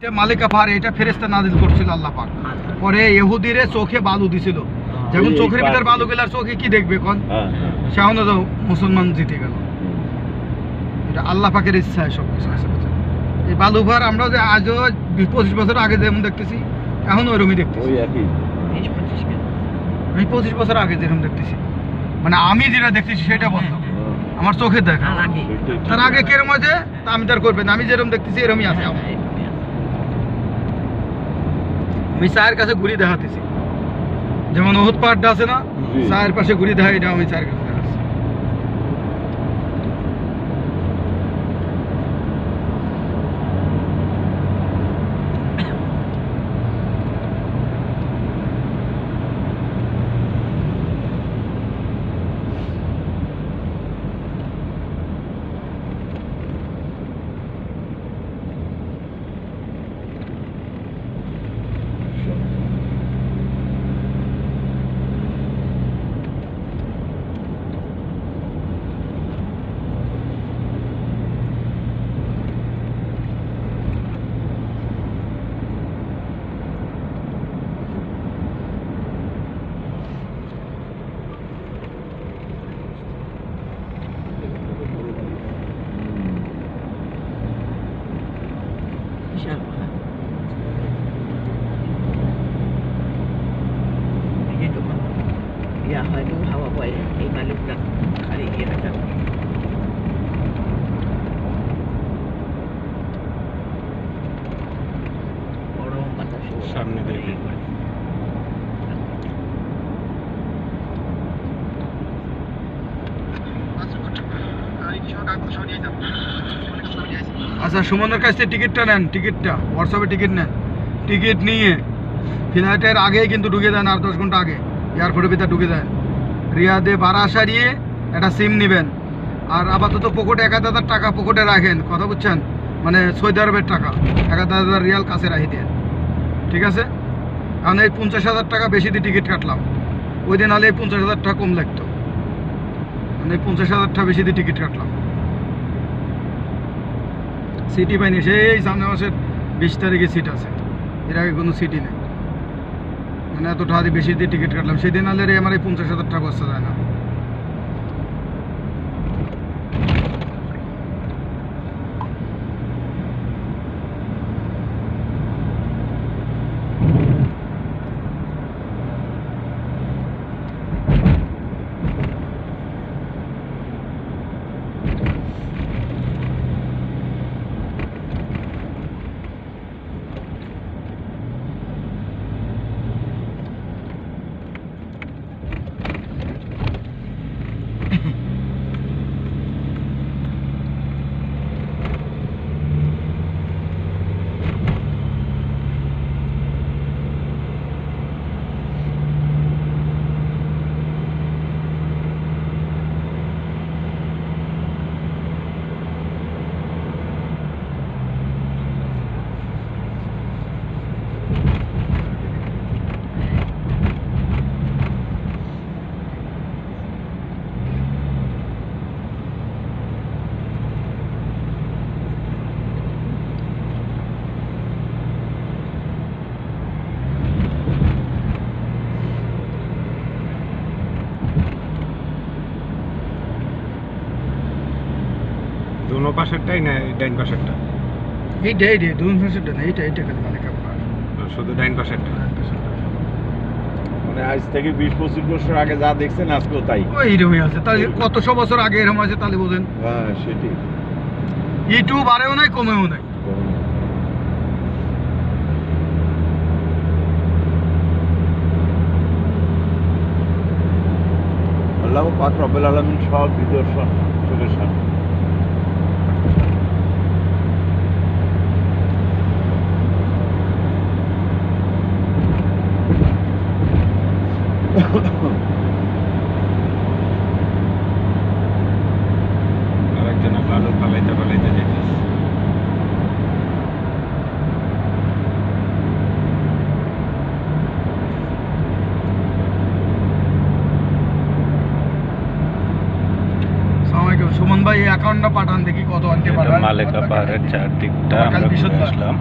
এটা মালিকা পাহাড় এটা ফেরেস্তা নাজিল করছিল আল্লাহ পাক। পরে ইহুদিরে চোখে বালু দিছিল। যেমন চোখের ভিতর বালু গেলার চোখে কি দেখবে কোন? হ্যাঁ, হ্যাঁ। সেখানে তো মুসলমান জিতে গেল। এটা আল্লাহ পাকের ইচ্ছায় সব কিছু আছে এই বালু পাহাড় আমরা যে আজও বিশ পঁচিশ বছর আগে যেমন দেখতেছি এখন ওইরকমই দেখতেছি। আমি পঁচিশ বছর আগে যেরকম দেখতেছি। মানে আমি যেটা দেখতেছি সেটা বন্ধ। হ্যাঁ, আমার চোখে দেখা। তার আগে। কেরম আছে? তা আমি তার করবেন আমি যেরকম দেখতেছি এরকমই আছে আমার। আমি চায়ের কাছে ঘুরি দেখাতেছি যেমন ওহুদ পাহাড়টা আছে না। চায়ের পাশে ঘুরি দেখা এটা আমি চায়ের কাছে হয় এই মালিকটা আর এগিয়ে থাকার সামনে দেখে। আচ্ছা সুমনের কাছ থেকে টিকিটটা নেন টিকিটটা। হোয়াটসঅ্যাপে টিকিট নেন। টিকিট নিয়ে ফ্লাইটের আগেই কিন্তু ঢুকে দেন আর দশ ঘণ্টা আগে। এয়ারপোর্টের ভিতরে ঢুকে দেন। রিয়াদে বারা সারিয়ে একটা সিম নেবেন। আর আপাতত পকেটে এক হাজার টাকা পকেটে রাখেন, কথা বুঝছেন? মানে সৌদি আরবের টাকা, এক হাজার রিয়াল কাছে রাখি দেন। ঠিক আছে? কারণ এই পঞ্চাশ হাজার টাকা বেশি দিয়ে টিকিট কাটলাম। ওই দিন হলে এই পঞ্চাশ হাজার টাকা কম লাগতো। মানে পঞ্চাশ হাজার টাকা বেশি দিয়ে টিকিট কাটলাম। সিটি পাইনি, সেই সামনে মাসের বিশ তারিখে সিট আছে। এর আগে কোনো সিটি নেই। মানে এত টাকা দিয়ে বেশি দিয়ে টিকিট কাটলাম। সেদিন আলে রে আমার এই পঞ্চাশ হাজার টাকা বসতে যায় না দোনো পাশেরটাই না ডাইন পাশেরটা? এইটা এইটা দুই মাসেরটা না এইটা এইটা খালি মানে কেমন শুধু ডাইন পাশেরটা? মানে আজ থেকে বিশ পঁচিশ বছর আগে যা দেখছেন আজকেও তাই। ওই এরকমই আছে। তাহলে কতশো বছর আগে এরকম আছে তাহলে বোঝেন। হ্যাঁ সেটি ইউটিউব বাড়েও নাই কমেও নাই। আল্লাহ পাক রব্বুল আলমিন সব নিদর্শন চোখের সামনে আরেকজন ভালো পালাইতে পালাইতে যেতেছে। সুমন ভাই এই অ্যাকাউন্টটা পাঠান দেখি কত আনতে পাঠান মালেকা পাহাড়ের চারদিকটা আমরা। আসলাম।